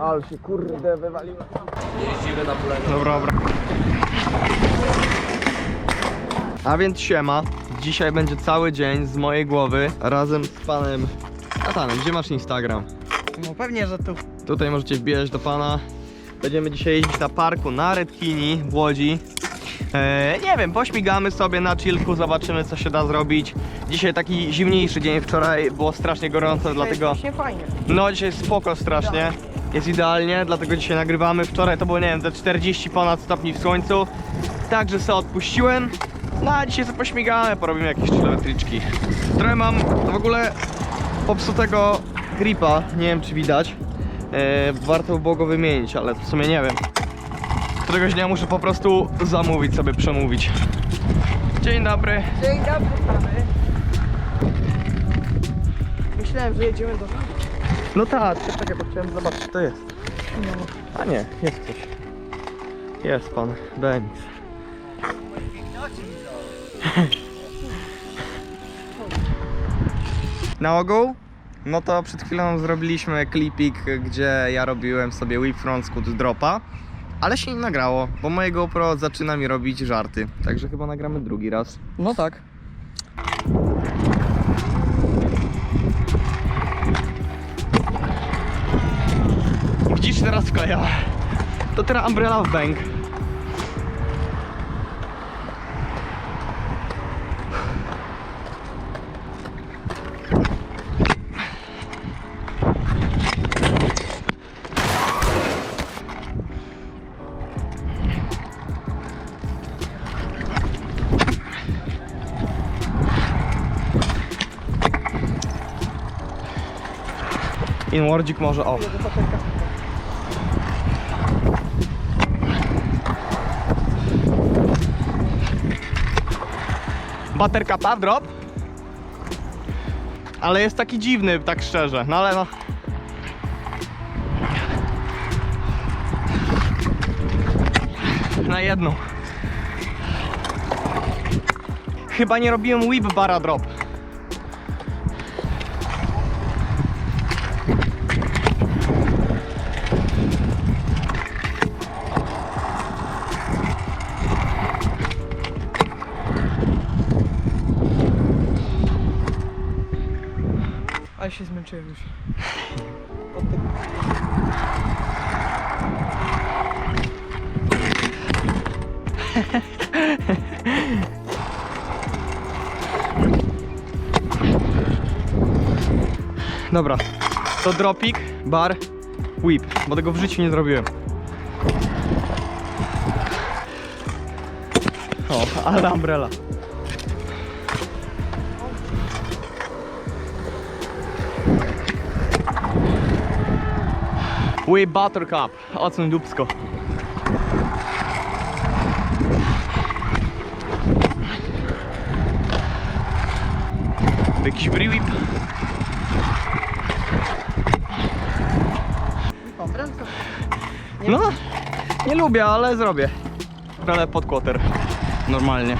Ale się kurde wywaliłem. Jeździmy na plenie. Dobra, dobra. A więc siema. Dzisiaj będzie cały dzień z mojej głowy razem z panem Natanem. Gdzie masz Instagram? No pewnie, że tu. Tutaj możecie wbijać do pana. Będziemy dzisiaj jeździć na parku na Redkini w Łodzi. Eee, nie wiem, pośmigamy sobie na chillku, zobaczymy co się da zrobić. Dzisiaj taki zimniejszy dzień, wczoraj było strasznie gorąco, dlatego... Właśnie fajnie. No dzisiaj jest spoko strasznie. Jest idealnie, dlatego dzisiaj nagrywamy. Wczoraj to było, nie wiem, te 40 ponad stopni w słońcu. Także sobie odpuściłem. No a dzisiaj sobie pośmigamy, porobimy jakieś kilometryczki. Trochę mam w ogóle popsutego gripa, nie wiem czy widać. E, warto by było go wymienić, ale w sumie nie wiem. Któregoś dnia muszę po prostu zamówić sobie, przemówić. Dzień dobry. Dzień dobry pany. Myślałem, że jedziemy do No tak, czekaj, bo chciałem zobaczyć, co to jest. A nie, jest ktoś. Jest pan Benz. Na ogół? No to przed chwilą zrobiliśmy klipik, gdzie ja robiłem sobie whip front scoot dropa. Ale się nie nagrało, bo moje GoPro zaczyna mi robić żarty. Także chyba nagramy drugi raz. No tak. Widzisz teraz wklejała. To teraz umbrella w bank. Inwardzik może o. Buttercupa w drop. Ale jest taki dziwny, tak szczerze. No ale no. Na jedną. Chyba nie robiłem whip bara drop. Już. Dobra. To dropik, bar, whip. Bo tego w życiu nie zrobiłem. O, ale umbrella. Whip buttercup. Ocen dupsko. Jakiś. Prędko. No, nie lubię, ale zrobię. Ale pod quarter. Normalnie.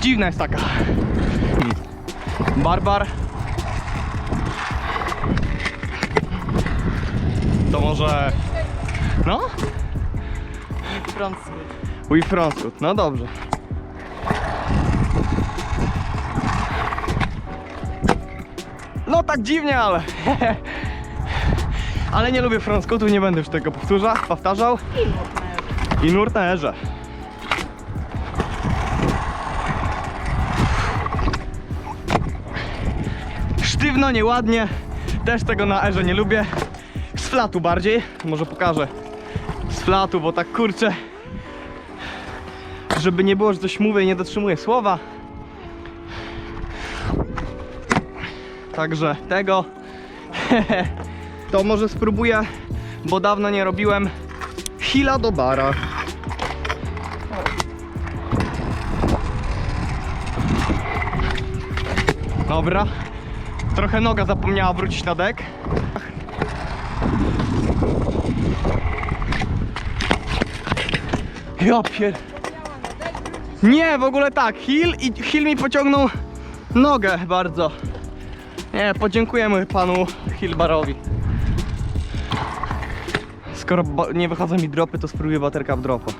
Dziwna jest taka. Barbar. To może... No? Front scoot. No dobrze. No tak dziwnie, ale... ale nie lubię front scootów, nie będę już tego powtórza, powtarzał. I nurt na erze. Sztywno, nieładnie. Też tego na erze nie lubię. Z flatu bardziej. Może pokażę. Z flatu, bo tak kurczę żeby nie było, że coś mówię i nie dotrzymuję słowa. Także tego to może spróbuję, bo dawno nie robiłem hila do bara. Dobra. Trochę noga zapomniała wrócić na dek. Ja pier... Nie, w ogóle tak. Hill i Hill mi pociągnął nogę bardzo. Nie, podziękujemy panu Hilbarowi. Skoro nie wychodzą mi dropy, to spróbuję baterka w dropa.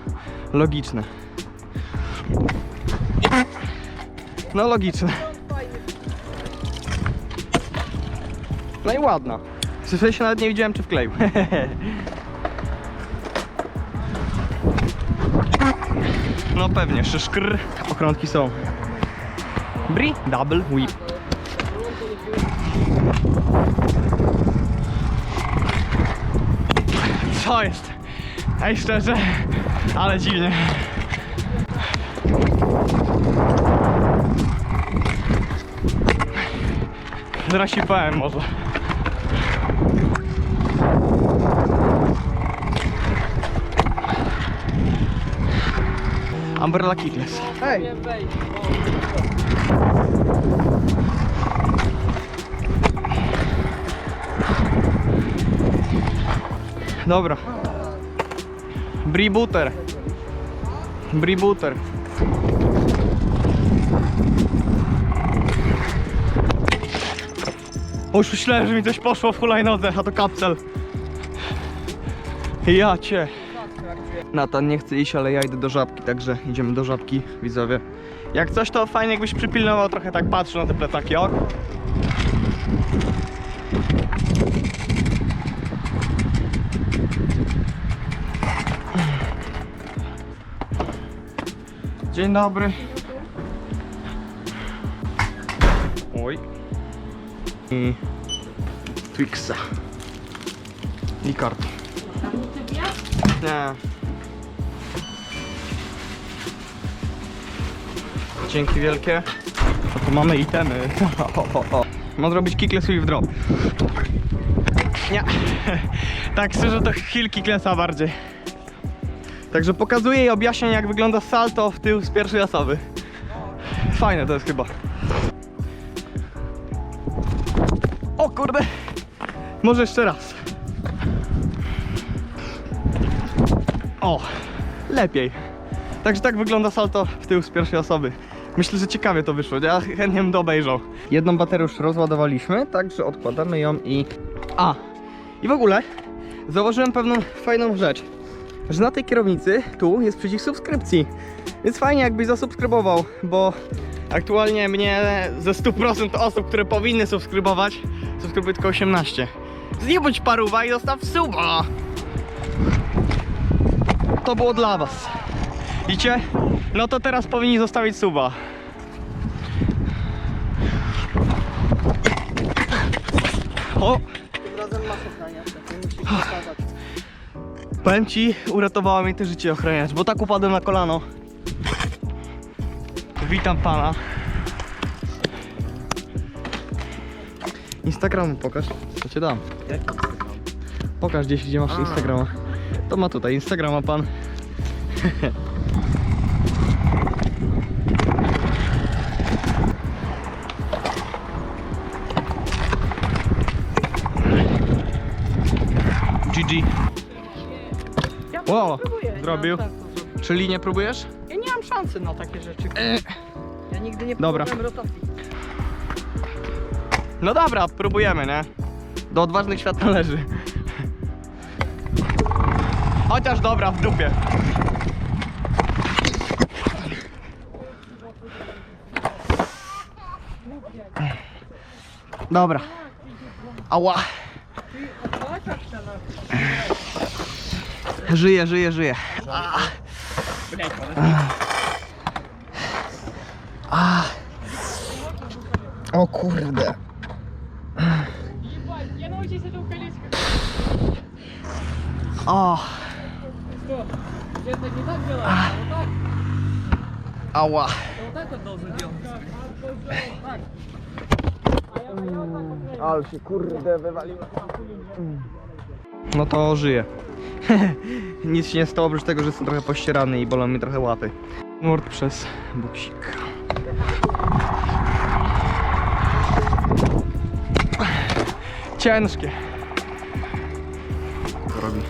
Logiczne. No logiczne. No i ładna. Przecież się nawet nie widziałem, czy wkleił. No pewnie, szyszkr. Okrątki są. Bri, double whip. Co jest? Ej, szczerze, ale dziwnie. Ci powiem może. Umbrella Kickless. Hej! Dobra. Bributer. Bributer. Już myślałem, że mi coś poszło w hulajnodze, a to kapsel. Ja cię. Natan nie chce iść, ale ja idę do żabki, także idziemy do żabki, widzowie. Jak coś, to fajnie jakbyś przypilnował trochę tak patrzył na te plecaki, ok? Dzień dobry. Oj. I Twixa. I karty. Nie. Dzięki wielkie. A tu mamy itemy. O, o. Mam zrobić kickless w drop. Nie. Tak szczerze to hill kicklessa bardziej. Także pokazuję i objaśniam jak wygląda salto w tył z pierwszej osoby. Fajne to jest chyba. O kurde! Może jeszcze raz. O! Lepiej. Także tak wygląda salto w tył z pierwszej osoby. Myślę, że ciekawie to wyszło. Ja chętnie bym to obejrzał. Jedną baterię już rozładowaliśmy, także odkładamy ją i... A! I w ogóle zauważyłem pewną fajną rzecz że na tej kierownicy tu jest przycisk subskrypcji. Więc fajnie jakbyś zasubskrybował, bo aktualnie mnie ze 100% osób, które powinny subskrybować, subskrybuje tylko 18. Nie bądź paruwa i zostaw suba! To było dla was. Widzicie? No to teraz powinni zostawić suba. O! Tym razem masz ochraniacz, nie musisz pokazać. Powiem ci, uratowało mi to życie ochraniacz, bo tak upadłem na kolano. Witam pana. Instagramu pokaż, co cię dam. Pokaż gdzieś, gdzie masz Instagrama. To ma tutaj Instagrama pan. Zrobił. zrobić. Czyli nie próbujesz? Ja nie mam szansy na takie rzeczy. Ja nigdy nie Dobra. próbowałem rotacji. No dobra, próbujemy, nie? Do odważnych świat należy. Chociaż dobra, w dupie. Dobra. Ała. Żyję, żyję, żyję. A. A. O kurde. Я научусь это колечко. O, Что? Это не так делать, а вот так. ała. Ты вот так вот должен делать. Так. Ale się kurde wywaliłem. No to żyję. nic się nie stało, oprócz tego, że jestem trochę pościerany i bolą mi trochę łapy. Nord przez buksik. Ciężkie. To robi.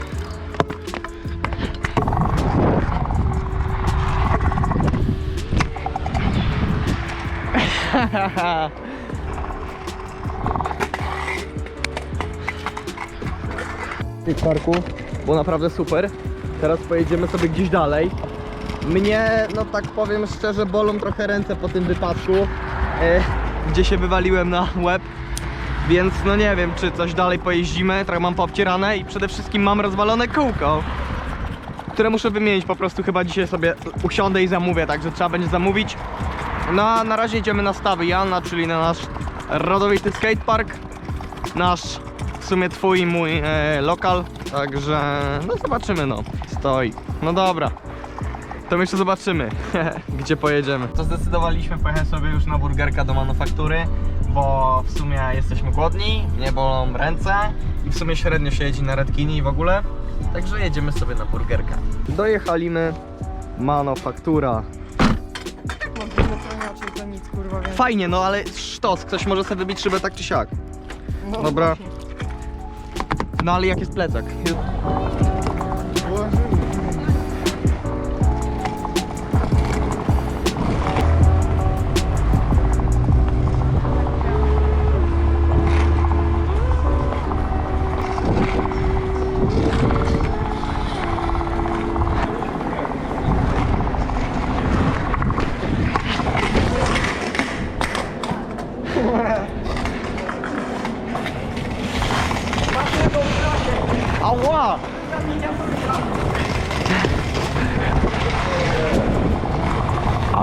W parku było naprawdę super. Teraz pojedziemy sobie gdzieś dalej. Mnie, no tak powiem szczerze, bolą trochę ręce po tym wypadku, e, gdzie się wywaliłem na łeb. Więc no nie wiem, czy coś dalej pojeździmy, trochę mam poobcierane i przede wszystkim mam rozwalone kółko, które muszę wymienić, po prostu chyba dzisiaj sobie usiądę i zamówię, także trzeba będzie zamówić. No a na razie idziemy na stawy Jana, czyli na nasz rodowity skatepark, nasz w sumie twój i mój e, lokal, także no zobaczymy no, stoi. No dobra, to my jeszcze zobaczymy, gdzie pojedziemy. To zdecydowaliśmy pojechać sobie już na burgerka do manufaktury, bo w sumie jesteśmy głodni, nie bolą ręce i w sumie średnio się jedzie na redkini w ogóle. Także jedziemy sobie na burgerka. Dojechaliśmy, manufaktura. Więcej. Fajnie, no ale sztos, ktoś może sobie wybić szybę tak czy siak. No, Dobra. właśnie. No ale jak jest plecak?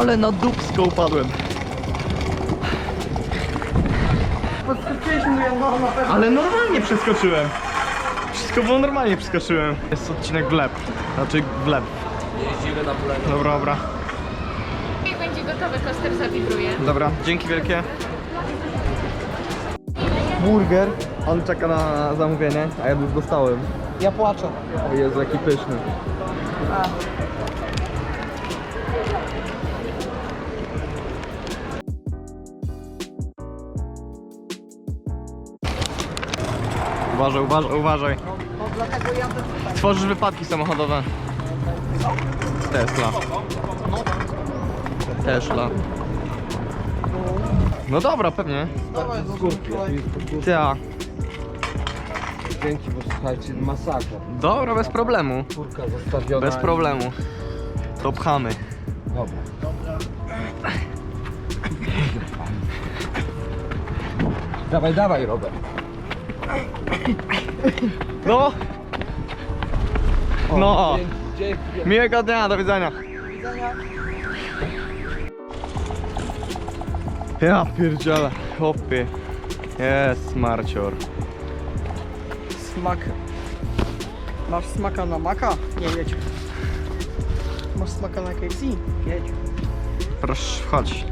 Ale na dupsko upadłem. Podskoczyłeś no, na pewno. Ale normalnie przeskoczyłem. Wszystko było normalnie przeskoczyłem. Jest odcinek w lep. Znaczy w lep. Jeździmy na. Dobra, dobra. Jak będzie gotowy, koster zawibruje. Dobra, dzięki wielkie. Burger. On czeka na zamówienie, a ja już dostałem. Ja płaczę. O Jezu, jaki pyszny. A. Uważaj, uważaj, uważaj. No dlatego jadę tutaj. Tworzysz wypadki samochodowe. Tesla. Tesla. No dobra, pewnie. Dawaj, górki. Ja. Dzięki, bo słuchajcie, masakra. Dobra, bez problemu. Kurka zostawiona. Bez problemu. To pchamy. Dobra. Dawaj, dawaj, Robert. No! No. Miłego dnia, do widzenia. Ja pierdzielę, chłopie. Jest Marcior. Smak. Masz smaka na maka? Nie jedź. Masz smaka na KFC? Jedź. Proszę, chodź.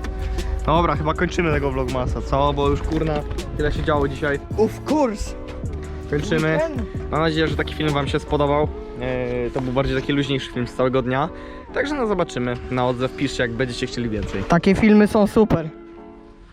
Dobra, chyba kończymy tego vlogmasa, co? Bo już kurna, tyle się działo dzisiaj. Of course. Kończymy. Mam nadzieję, że taki film wam się spodobał. Eee, To był bardziej taki luźniejszy film z całego dnia. Także no zobaczymy. Na odzew piszcie, jak będziecie chcieli więcej. Takie filmy są super.